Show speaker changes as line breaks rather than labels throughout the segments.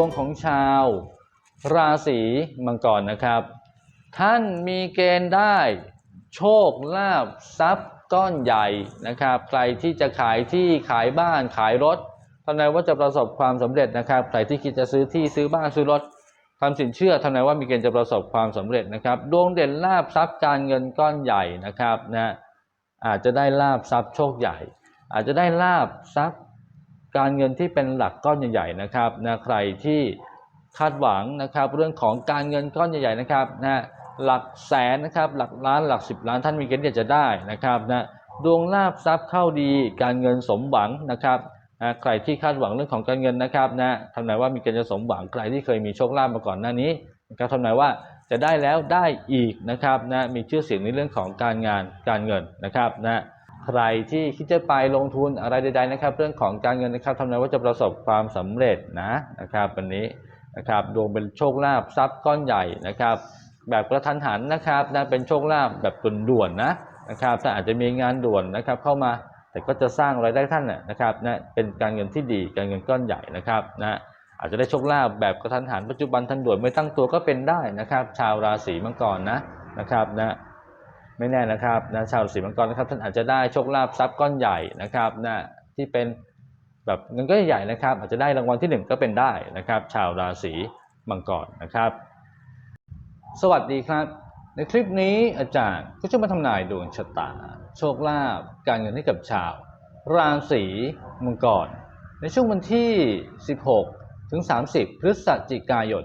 วงของชาว ราศีมังกรนะครับ ท่านมีเกณฑ์ได้ โชคลาภทรัพย์ก้อนใหญ่นะครับ ใครที่จะขายที่ขายบ้านขายรถทำนายว่าจะประสบความสำเร็จนะครับ ใครที่คิดจะซื้อที่ซื้อบ้านซื้อรถทำสินเชื่อทำนายว่ามีเกณฑ์จะประสบความสำเร็จนะครับ ดวงเด่นลาภทรัพย์การเงินก้อนใหญ่นะครับนะอาจจะได้ลาภทรัพย์โชคใหญ่ อาจจะได้ลาภทรัพย์ การเงินที่เป็นหลักก้อนใหญ่ๆนะครับนะใครที่คาดหวังนะครับเรื่องของการเงินก้อนใหญ่ๆนะครับนะหลักแสนนะครับหลักล้านหลักสิบล้านท่านมีเกณฑ์จะได้นะครับนะดวงลาภทรัพย์เข้าดีการเงินสมหวังนะครับนะใครที่คาดหวังเรื่องของการเงินนะครับนะทำนายว่ามีเกณฑ์จะสมหวังใครที่เคยมีโชคลาภมาก่อนหน้านี้นะครับทำนายว่าจะได้แล้วได้อีกนะครับนะมีชื่อเสียงในเรื่องของการงานการเงินนะครับนะ ใครที่คิดจะไปลงทุนอะไรใดๆนะครับ เรื่องของการเงินนะครับทำนายว่าจะประสบความสำเร็จนะนะครับวันนี้นะครับดวงเป็นโชคลาภทรัพย์ก้อนใหญ่นะครับ แบบกระทันหันนะครับนะเป็นโชคลาภแบบด่วนๆนะนะครับถ้าอาจจะมีงานด่วนนะครับเข้ามาแต่ก็จะสร้างรายได้ท่านน่ะนะครับนะเป็นการเงินที่ดีการเงินก้อนใหญ่นะครับนะอาจจะได้โชคลาภแบบกระทันหันปัจจุบันทันด่วนไม่ตั้งตัวก็เป็นได้นะครับ ชาวราศีมังกรนะนะครับนะ ไม่แน่นะครับนะชาวราศีมังกรนะครับท่านอาจจะได้โชคลาภทรัพย์ก้อนใหญ่นะครับนะที่เป็นแบบเงินก้อนใหญ่นะครับ อาจจะได้รางวัลที่หนึ่งก็เป็นได้นะครับ ชาวราศีมังกรนะครับ สวัสดีครับ ในคลิปนี้อาจารย์ก็จะมาทำนายดวงชะตา โชคลาภการเงินให้กับชาว ราศีมังกรในช่วงวันที่ 16 ถึง 30 พฤศจิกายน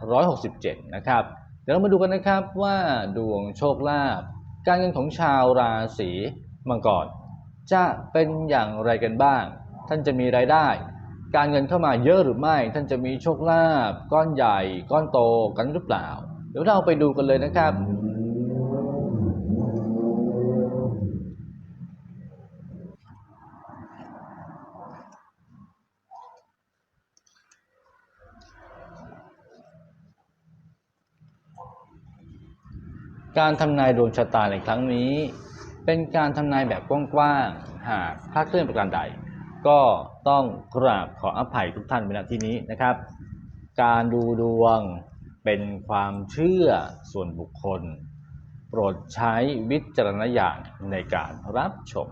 2567 นะครับ เดี๋ยวเรามาดูกันนะครับว่าดวงโชคลาภการเงินของชาวราศีมังกรจะเป็นอย่างไรกันบ้าง ท่านจะมีรายได้ การเงินเข้ามาเยอะหรือไม่ ท่านจะมีโชคลาภก้อนใหญ่ ก้อนโตกันหรือเปล่า เดี๋ยวเราไปดูกันเลยนะครับ การทำนายดวงชะตาในครั้งนี้ เป็นการทำนายแบบกว้างๆ หากพลาดเคลื่อนประการใด ก็ต้องกราบขออภัยทุกท่านในที่นี้นะครับ การดูดวงเป็นความเชื่อส่วนบุคคล โปรดใช้วิจารณญาณในการรับชม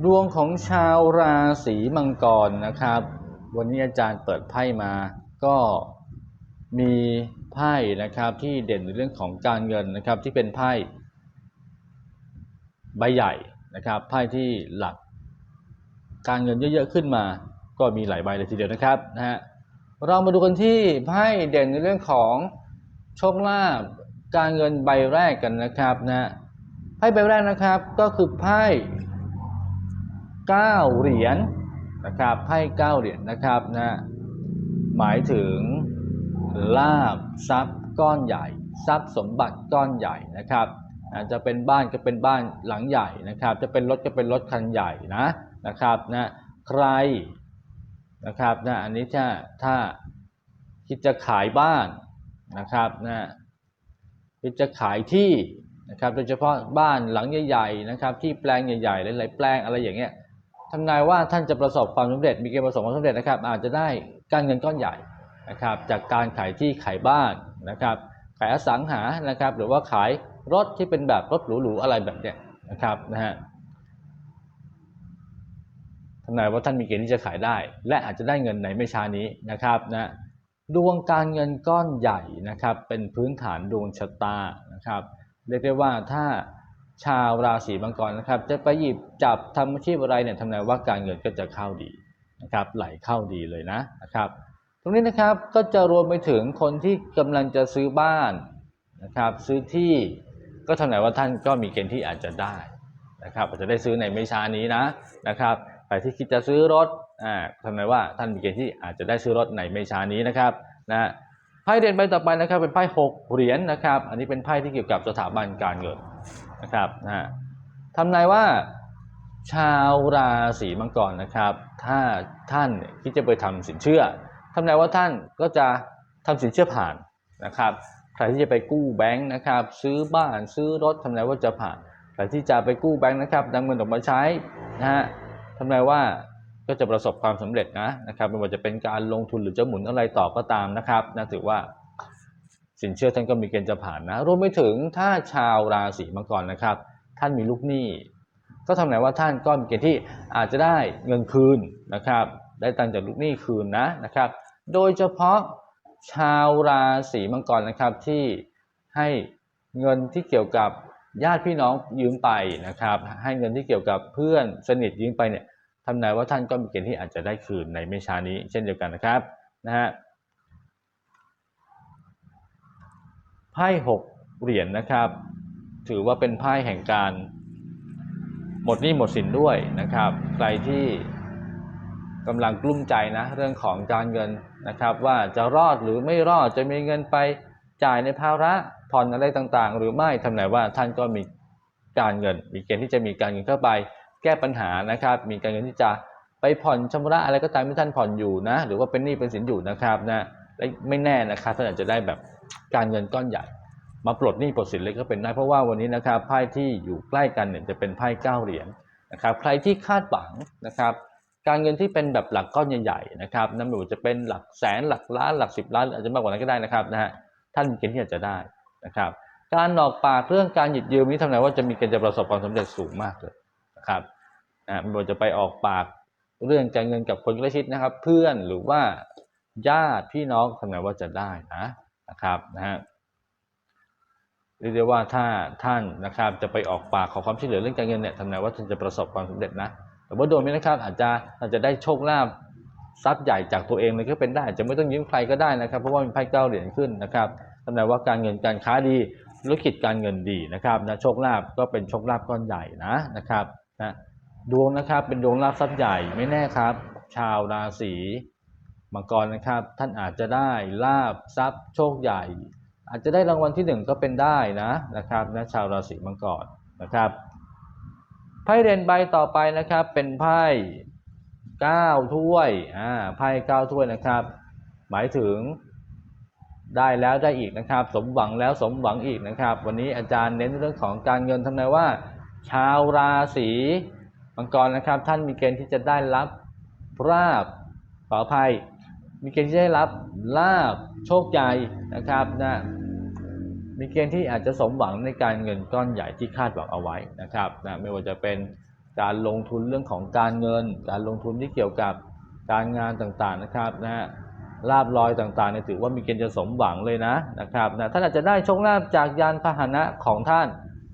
ด วงของชาวราศีมังกรนะครับ วันนี้อาจารย์เปิดไพ่มาก็มีไพ่นะครับที่เด่นในเรื่องของการเงินนะครับที่เป็นไพ่ใบใหญ่นะครับไพ่ที่หลักการเงินเยอะๆขึ้นมา ก็มีหลายใบเลยทีเดียวนะครับนะฮะเรามาดูกันที่ไพ่เด่นในเรื่องของโชคลาภการเงินใบแรกกันนะครับนะไพ่ใบแรกนะครับก็คือไพ่ 9เหรียญนะครับไพ่9เหรียญนะครับนะหมายถึงลาบทรัพย์ก้อนใหญ่ ทรัพย์สมบัติก้อนใหญ่นะครับอาจจะเป็นบ้านก็เป็นบ้านหลังใหญ่นะครับ จะเป็นรถก็เป็นรถคันใหญ่นะนะครับนะใครนะครับนะอันนี้ถ้าถ้าคิดจะขายบ้านนะครับนะคิดจะขายที่นะครับโดยเฉพาะบ้านหลังใหญ่ๆนะครับที่แปลงใหญ่ๆหลายๆแปลงอะไรอย่างเงี้ย ทำนายว่าท่านจะประสบความสำเร็จ มีเกณฑ์ประสบความสำเร็จนะครับ อาจจะได้การเงินก้อนใหญ่นะครับ จากการขายที่ขายบ้านนะครับ ขายอสังหานะครับ หรือว่าขายรถที่เป็นแบบรถหรูๆอะไรแบบเนี้ยนะครับนะฮะทำนายว่าท่านมีเกณฑ์ที่จะขายได้ และอาจจะได้เงินในไม่ช้านี้นะครับนะดวงการเงินก้อนใหญ่นะครับ เป็นพื้นฐานดวงชะตานะครับเรียกได้ว่าถ้า ชาวราศีมังกรนะครับ จะไปหยิบจับทำอาชีพอะไรเนี่ยทำนายว่าการเงินก็จะเข้าดีนะครับ ไหลเข้าดีเลยนะนะครับ ตรงนี้นะครับก็จะรวมไปถึงคนที่กำลังจะซื้อบ้านนะครับ ซื้อที่ก็ทำนายว่าท่านก็มีเกณฑ์ที่อาจจะได้นะครับอาจจะได้ซื้อในไม่ช้านี้นะนะครับใครที่คิดจะซื้อรถอ่าทำไมว่าท่านมีเกณฑ์ที่อาจจะได้ซื้อรถในไม่ช้านี้นะครับนะไพ่เด่นใบต่อไปนะครับเป็นไพ่หกเหรียญนะครับ อันนี้เป็นไพ่ที่เกี่ยวกับสถาบันการเงิน นะครับนะทำนายว่าชาวราศีมังกรนะครับ ถ้าท่านคิดจะไปทำสินเชื่อทำนายว่าท่านก็จะทำสินเชื่อผ่านนะครับ ใครที่จะไปกู้แบงค์นะครับ ซื้อบ้านซื้อรถทำนายว่าจะผ่าน ใครที่จะไปกู้แบงค์นะครับนำเงินออกมาใช้นะฮะทำนายว่าก็จะประสบความสำเร็จนะนะครับไม่ว่าจะเป็นการลงทุนหรือจะหมุนอะไรต่อก็ตามนะครับนะถือว่า สินเชื่อท่านก็มีเกณฑ์จะผ่านนะรวมไปถึงถ้าชาวราศีมังกรนะครับ ท่านมีลูกหนี้ ก็ทำนายว่าท่านก็มีเกณฑ์ที่อาจจะได้เงินคืนนะครับ ได้ตังจากลูกหนี้คืนนะนะครับ โดยเฉพาะชาวราศีมังกรนะครับที่ให้เงินที่เกี่ยวกับญาติพี่น้องยืมไปนะครับ ให้เงินที่เกี่ยวกับเพื่อนสนิทยืมไปเนี่ยทำนายว่าท่านก็มีเกณฑ์ที่อาจจะได้คืนในไม่ช้านี้ เช่นเดียวกันนะครับนะฮะ ไพ่หกเหรียญนะครับ ถือว่าเป็นไพ่แห่งการ หมดหนี้หมดสินด้วยนะครับ ใครที่กำลังกลุ้มใจนะเรื่องของการเงินนะครับ ว่าจะรอดหรือไม่รอดจะมีเงินไปจ่ายในภาระผ่อนอะไรต่างๆ หรือไม่ทำไหนว่าท่านก็มีการเงิน มีเกณฑ์ที่จะมีการเงินเข้าไป แก้ปัญหานะครับ มีการเงินที่จะไปผ่อนชำระอะไรก็ตามที่ท่านผ่อนอยู่นะ หรือว่าเป็นหนี้เป็นสินอยู่นะครับนะ และไม่แน่นะครับท่านอาจจะได้แบบการเงินก้อนใหญ่ มาปลดหนี้ปลดสินเลยก็เป็นได้เพราะว่าวันนี้นะครับไพ่ที่อยู่ใกล้กันเนี่ยจะเป็นไพ่เก้าเหรียญนะครับใครที่คาดหวังนะครับการเงินที่เป็นแบบหลักก้อนใหญ่ๆนะครับนั่นไม่ว่าจะเป็นหลักแสนหลักล้านหลักสิบล้านอาจจะมากกว่านั้นก็ได้นะครับนะฮะท่านมีเกณฑ์ที่อาจจะได้นะครับการออกปากเรื่องการหยิบยืมนี้ทำนายว่าจะมีเกณฑ์จะประสบความสำเร็จสูงมากเลยนะครับนะม่ว่าจะไปออกปากเรื่องการเงินกับคนใกล้ชิดนะครับ เพื่อนหรือว่า ญาติพี่น้องทำนายว่าจะได้นะนะครับนะฮะเรียกได้ว่าถ้าท่านนะครับจะไปออกปากขอความช่วยเหลือเรื่องการเงินเนี่ยทำนายว่าท่านจะประสบความสำเร็จนะแต่ว่าโดยไม่นะครับอาจจะอาจจะได้โชคลาภทรัพย์ใหญ่จากตัวเองเลยก็เป็นได้จจะไม่ต้องยืมใครก็ได้นะครับ เพราะว่ามีไพ่เก้าเหรียญขึ้นนะครับทำนายว่าการเงินการค้าดีธุรกิจการเงินดีนะครับนะโชคลาภก็เป็นโชคลาภก้อนใหญ่นะนะครับนะดวงนะครับเป็นดวงลาภทรัพย์ใหญ่ไม่แน่ครับ ชาวราศี มังกรนะครับ ท่านอาจจะได้ลาภทรัพย์โชคใหญ่ อาจจะได้รางวัลที่หนึ่งก็เป็นได้นะนะครับนะชาวราศีมังกรนะครับไพ่เด่นใบต่อไปนะครับเป็นไพ่เก้าถ้วยอ่าไพ่เก้าถ้วยนะครับ หมายถึงได้แล้วได้อีกนะครับ สมหวังแล้วสมหวังอีกนะครับ วันนี้อาจารย์เน้นเรื่องของการเงินทำนายว่า ชาวราศีมังกรนะครับ ท่านมีเกณฑ์ที่จะได้รับราบขออภัย มีเกณฑ์ที่จะได้รับลาบโชคใหญ่นะครับนะมีเกณฑ์ที่อาจจะสมหวังในการเงินก้อนใหญ่ที่คาดหวังเอาไว้นะครับนะไม่ว่าจะเป็นการลงทุนเรื่องของการเงิน การลงทุนที่เกี่ยวกับการงานต่างๆนะครับนะลาบลอยต่างๆเนี่ยถือว่ามีเกณฑ์จะสมหวังเลยนะนะครับนะท่านอาจจะได้โชคลาภจากยานพาหนะของท่าน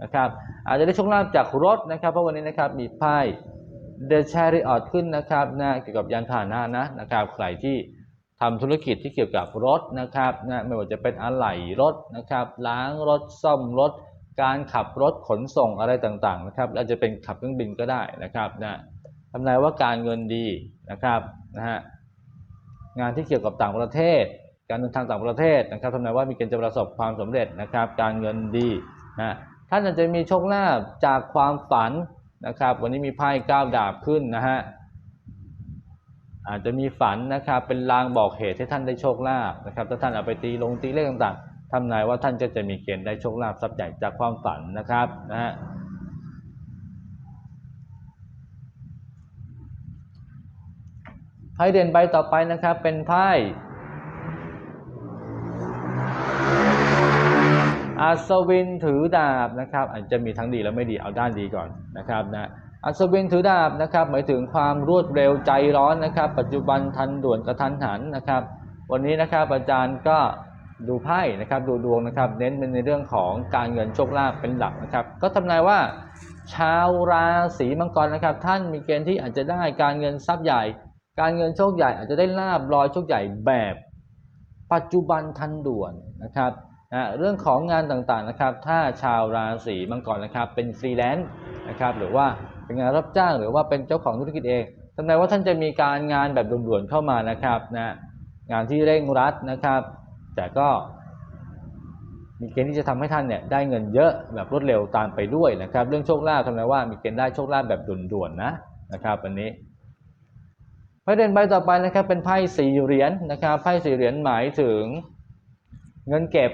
นะครับอาจจะได้โชคลาภจากรถนะครับ เพราะวันนี้นะครับมีไพ่ The Chariot ขึ้นนะครับนะเกี่ยวกับยานพาหนะนะนะครับใครที่ ทำธุรกิจที่เกี่ยวกับรถนะครับนะไม่ว่าจะเป็นอะไหล่รถนะครับ ล้างรถซ่อมรถ การขับรถขนส่งอะไรต่างๆนะครับอาจจะเป็นขับเครื่องบินก็ได้นะครับนะทำนายว่าการเงินดีนะครับนะฮะงานที่เกี่ยวกับต่างประเทศ การเดินทางต่างประเทศนะครับทำนายว่ามีเกณฑ์จะประสบความสำเร็จนะครับ การเงินดีนะท่านอาจจะมีโชคลาภจากความฝันนะครับ วันนี้มีไพ่ก้าดาบขึ้นนะฮะ อาจจะมีฝันนะครับเป็นลางบอกเหตุให้ท่านได้โชคลาภนะครับถ้าท่านเอาไปตีลงตีเลขต่างๆทำนายว่าท่านจะจะมีเกณฑ์ได้โชคลาภทรัพย์ใหญ่จากความฝันนะครับนะฮะไพ่เด่นใบต่อไปนะครับเป็นไพ่อัศวินถือดาบนะครับอาจจะมีทั้งดีและไม่ดีเอาด้านดีก่อนนะครับนะ อัศวินถือดาบนะครับ หมายถึงความรวดเร็วใจร้อนนะครับ ปัจจุบันทันด่วนกระทันหันนะครับ วันนี้นะครับอาจารย์ก็ดูไพ่นะครับ ดูดวงนะครับ เน้นเป็นในเรื่องของการเงินโชคลาภเป็นหลักนะครับ ก็ทำนายว่าชาวราศีมังกรนะครับ ท่านมีเกณฑ์ที่อาจจะได้การเงินทรัพย์ใหญ่ การเงินโชคใหญ่อาจจะได้ลาบลอยโชคใหญ่แบบ ปัจจุบันทันด่วนนะครับนะเรื่องของงานต่างๆนะครับ ถ้าชาวราศีมังกรนะครับ เป็นฟรีแลนซ์นะครับ หรือว่า เป็นงานรับจ้างหรือว่าเป็นเจ้าของธุรกิจเองทำนายว่าท่านจะมีการงานแบบด่วนๆเข้ามานะครับนะงานที่เร่งรัดนะครับ แต่ก็มีเกณฑ์ที่จะทำให้ท่านเนี่ยได้เงินเยอะแบบรวดเร็วตามไปด้วยนะครับ เรื่องโชคลาภทำนายว่ามีเกณฑ์ได้โชคลาภแบบด่วนๆนะนะครับอันนี้ไพ่เด่นใบต่อไปนะครับเป็นไพ่สี่เหรียญนะครับไพ่สี่เหรียญหมายถึงเงินเก็บ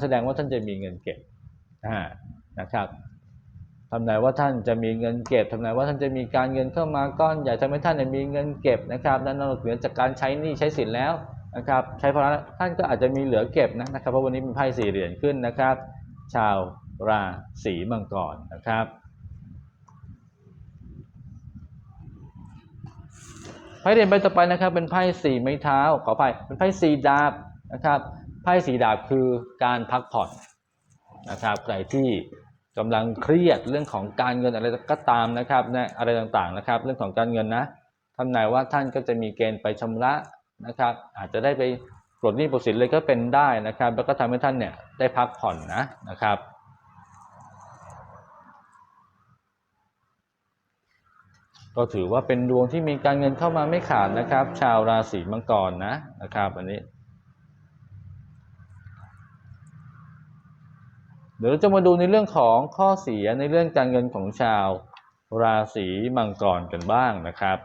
แสดงว่าท่านจะมีเงินเก็บนะครับ ทำนายว่าท่านจะมีเงินเก็บทำนายว่าท่านจะมีการเงินเข้ามาก้อนใหญ่ทำให้ท่านมีเงินเก็บนะครับนั้นนอกเหนือจากการใช้หนี้ใช้สินแล้วนะครับ ใช้พลังท่านก็อาจจะมีเหลือเก็บนะนะครับเพราะวันนี้เป็นไพ่สี่เหรียญขึ้นนะครับ ชาวราศีมังกรนะครับไพ่เด่นใบต่อไปนะครับ เป็นไพ่สี่ไม้เท้าขออภัยเป็นไพ่สี่ดาบนะครับไพ่สี่ดาบคือการพักผ่อนนะครับใครที่ กำลังเครียดเรื่องของการเงินอะไรก็ตามนะครับนะอะไรต่างๆนะครับ เรื่องของการเงินนะทำนายว่าท่านก็จะมีเกณฑ์ไปชำระนะครับ อาจจะได้ไปปลดหนี้ปลดสินเลยก็เป็นได้นะครับ แล้วก็ทำให้ท่านเนี่ยได้พักผ่อนนะนะครับก็ถือว่าเป็นดวงที่มีการเงินเข้ามาไม่ขาดนะครับ ชาวราศีมังกรนะนะครับ อันนี้ เดี๋ยวเราจะมาดูในเรื่องของข้อเสียในเรื่องการเงินของชาวราศีมังกรกันบ้างนะครับ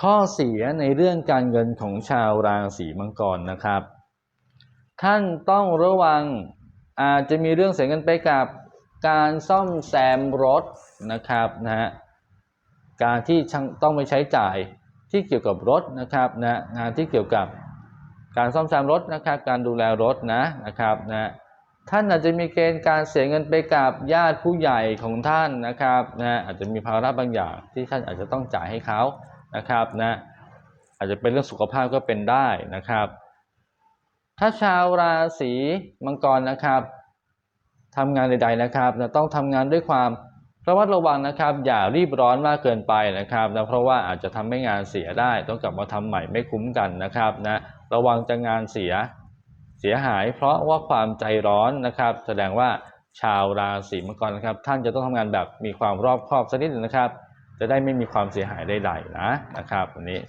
ข้อเสียในเรื่องการเงินของชาวราศีมังกรนะครับ ท่านต้องระวังอาจจะมีเรื่องเสียเงินไปกับการซ่อมแซมรถนะครับนะฮะการที่ช่างต้องไปใช้จ่ายที่เกี่ยวกับรถนะครับนะงานที่เกี่ยวกับการซ่อมแซมรถนะครับ การดูแลรถนะนะครับนะท่านอาจจะมีเกณฑ์การเสียเงินไปกับญาติผู้ใหญ่ของท่านนะครับนะอาจจะมีภาระบางอย่างที่ท่านอาจจะต้องจ่ายให้เขา นะครับนะอาจจะเป็นเรื่องสุขภาพก็เป็นได้นะครับ ถ้าชาวราศีมังกรนะครับทำงานใด ๆนะครับนะต้องทำงานด้วยความระมัดระวังนะครับ อย่ารีบร้อนมากเกินไปนะครับนะเพราะว่าอาจจะทำให้งานเสียได้ ต้องกลับมาทำใหม่ไม่คุ้มกันนะครับนะระวังจะงานเสียเสียหาย เพราะว่าความใจร้อนนะครับ แสดงว่าชาวราศีมังกรนะครับ ท่านจะต้องทำงานแบบมีความรอบคอบสักนิดนึงนะครับ จะได้ไม่มีความเสียหายใดๆนะนะครับวันนี้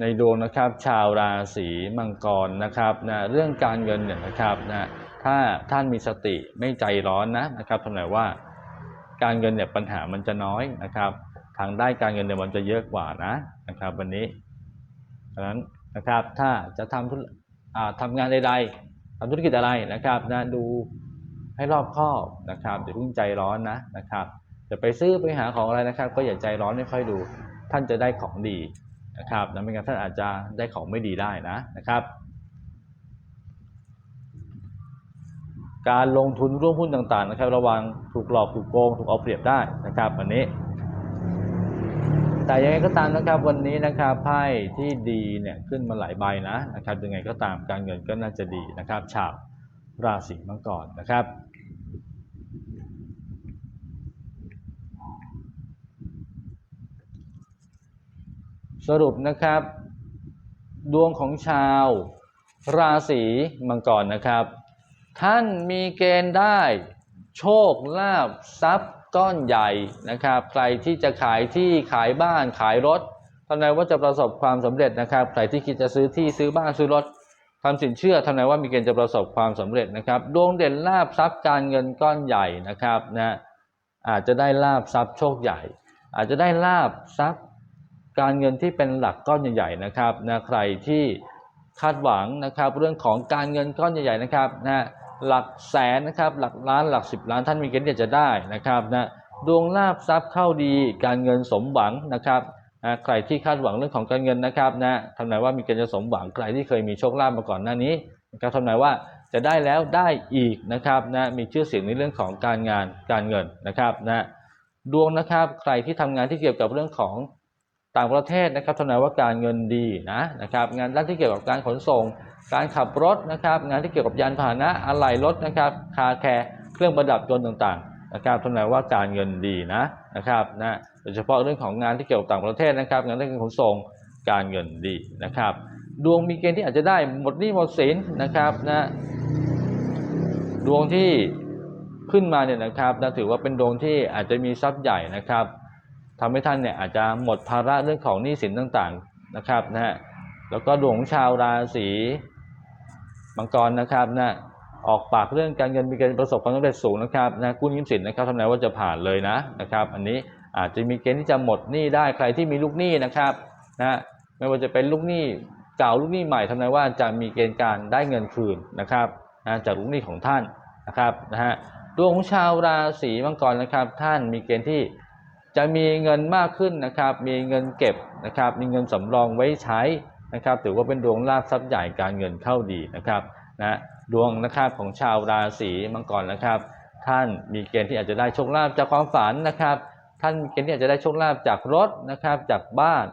ในดวงนะครับชาวราศีมังกรนะครับนะเรื่องการเงินเนี่ยนะครับนะถ้าท่านมีสติไม่ใจร้อนนะนะครับทำไมว่าการเงินเนี่ยปัญหามันจะน้อยนะครับ ทางได้การเงินเนี่ยมันจะเยอะกว่านะนะครับ วันนี้ฉะนั้นนะครับถ้าจะทำธุรอ่าทำงานใดๆ ทำธุรกิจอะไรนะครับนะดูให้รอบคอบนะครับอย่าเพิ่งใจร้อนนะนะครับจะไปซื้อไปหาของอะไรนะครับ ก็อย่าใจร้อนไม่ค่อยดู ท่านจะได้ของดีนะครับนะไม่งั้นท่านอาจจะได้ของไม่ดีได้นะนะครับ การลงทุนร่วมหุ้นต่างๆนะครับ ระวังถูกหลอกถูกโกงถูกเอาเปรียบได้นะครับวันนี้ แต่ยังไงก็ตามนะครับวันนี้นะครับไพ่ที่ดีเนี่ยขึ้นมาหลายใบนะนะครับยังไงก็ตามการเงินก็น่าจะดีนะครับ ชาวราศีมังกรนะครับสรุปนะครับ ดวงของชาวราศีมังกรนะครับ ท่านมีเกณฑ์ได้ โชคลาภทรัพย์ ก้อนใหญ่นะครับ ใครที่จะขายที่ขายบ้านขายรถทำนายว่าจะประสบความสำเร็จนะครับ ใครที่คิดจะซื้อที่ซื้อบ้านซื้อรถทำสินเชื่อทำนายว่ามีเกณฑ์จะประสบความสำเร็จนะครับ ดวงเด่นลาภทรัพย์การเงินก้อนใหญ่นะครับนะอาจจะได้ลาภทรัพย์โชคใหญ่ อาจจะได้ลาภทรัพย์การเงินที่เป็นหลักก้อนใหญ่ๆนะครับนะใครที่คาดหวังนะครับ เรื่องของการเงินก้อนใหญ่ๆนะครับนะ หลักแสนนะครับหลักล้านหลักสิบล้านท่านมีเกณฑ์จะได้นะครับนะดวงลาภทรัพย์เข้าดีการเงินสมหวังนะครับนะใครที่คาดหวังเรื่องของการเงินนะครับนะทำนายว่ามีเกณฑ์จะสมหวังใครที่เคยมีโชคลาภมาก่อนหน้านี้นะครับทำนายว่าจะได้แล้วได้อีกนะครับนะมีชื่อเสียงในเรื่องของการงานการเงินนะครับนะดวงนะครับใครที่ทำงานที่เกี่ยวกับเรื่องของ ต่างประเทศนะครับทำนายว่าการเงินดีนะนะครับงานด้านที่เกี่ยวกับการขนส่ง การขับรถนะครับงานที่เกี่ยวกับยานพาหนะอะไหล่รถนะครับคาแคร์เครื่องประดับยนต์ต่างๆนะครับทำนายว่าการเงินดีนะนะครับนะโดยเฉพาะเรื่องของงานที่เกี่ยวกับต่างประเทศนะครับ งานด้านการขนส่งการเงินดีนะครับ ดวงมีเกณฑ์ที่อาจจะได้หมดหนี้หมดสินนะครับนะดวงที่ขึ้นมาเนี่ยนะครับนะถือว่าเป็นดวงที่อาจจะมีทรัพย์ใหญ่นะครับ ทำให้ท่านเนี่ยอาจจะหมดภาระเรื่องของหนี้สินต่างๆนะครับนะฮะแล้วก็ดวงชาวราศีมังกรนะครับนะออกปากเรื่องการเงินมีเกณฑ์ประสบความสำเร็จสูงนะครับนะกู้ยืมสินนะครับทำนายว่าจะผ่านเลยนะนะครับ อันนี้อาจจะมีเกณฑ์ที่จะหมดหนี้ได้ใครที่มีลูกหนี้นะครับนะไม่ว่าจะเป็นลูกหนี้เก่าลูกหนี้ใหม่ทำนายว่าจะมีเกณฑ์การได้เงินคืนนะครับนะจากลูกหนี้ของท่านนะครับนะฮะดวงของชาวราศีมังกรนะครับ ท่านมีเกณฑ์ที่ จะมีเงินมากขึ้นนะครับ มีเงินเก็บนะครับ มีเงินสำรองไว้ใช้นะครับ ถือว่าเป็นดวงลาภทรัพย์ใหญ่การเงินเข้าดีนะครับนะดวงนะครับของชาวราศีมังกรนะครับ ท่านมีเกณฑ์ที่อาจจะได้โชคลาภจากความฝันนะครับ ท่านมีเกณฑ์ที่อาจจะได้โชคลาภจากรถนะครับ จากบ้าน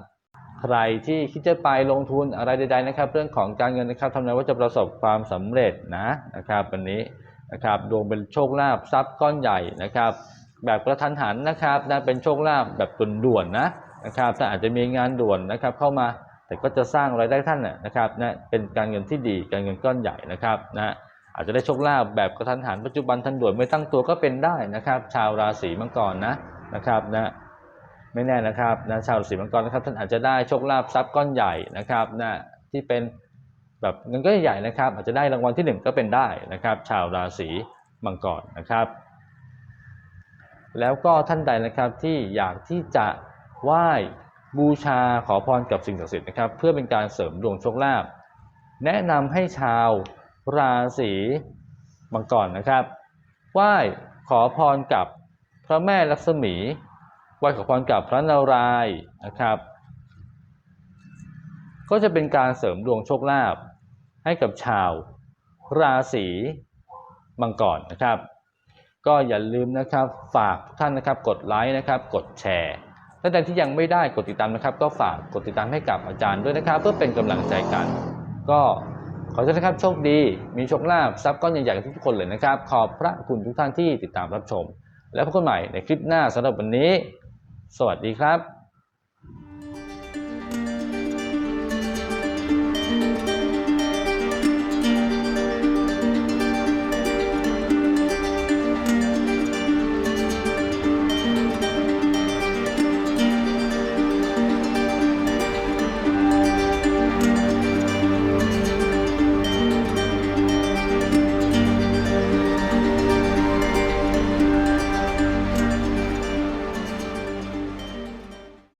ใครที่คิดจะไปลงทุนอะไรใด ๆนะครับ เรื่องของการเงินนะครับทำนายว่าจะประสบความสำเร็จนะนะครับวันนี้นะครับดวงเป็นโชคลาภทรัพย์ก้อนใหญ่นะครับ แบบกระทันหันนะครับนะเป็นโชคลาภแบบด่วนๆนะนะครับถ้าอาจจะมีงานด่วนนะครับเข้ามาแต่ก็จะสร้างรายได้ท่านน่ะนะครับนะเป็นการเงินที่ดีการเงินก้อนใหญ่นะครับนะอาจจะได้โชคลาภแบบกระทันหันปัจจุบันทันด่วนไม่ตั้งตัวก็เป็นได้นะครับ ชาวราศีมังกรนะนะครับนะไม่แน่นะครับนะชาวราศีมังกรนะครับท่านอาจจะได้โชคลาภทรัพย์ก้อนใหญ่นะครับนะที่เป็นแบบเงินก้อนใหญ่นะครับ อาจจะได้รางวัลที่หนึ่งก็เป็นได้นะครับ ชาวราศีมังกรนะครับ แล้วก็ท่านใดนะครับที่อยากที่จะไหว้บูชาขอพรกับสิ่งศักดิ์สิทธิ์นะครับ เพื่อเป็นการเสริมดวงโชคลาภแนะนำให้ชาวราศีมังกรนะครับไหว้ขอพรกับพระแม่ลักษมีไหว้ขอพรกับพระนารายณ์นะครับ ก็จะเป็นการเสริมดวงโชคลาภให้กับชาวราศีมังกรนะครับ ก็อย่าลืมนะครับฝากทุกท่านนะครับกดไลค์นะครับกดแชร์ท่านใดที่ยังไม่ได้กดติดตามนะครับ ก็ฝากกดติดตามให้กับอาจารย์ด้วยนะครับ เพื่อเป็นกำลังใจกัน ก็ขอให้ทุกท่านโชคดี มีโชคลาภทรัพย์ก้อนใหญ่ๆกับทุกคนเลยนะครับ ขอบพระคุณทุกท่านที่ติดตามรับชม แล้วพบกันใหม่ในคลิปหน้าสำหรับวันนี้ สวัสดีครับ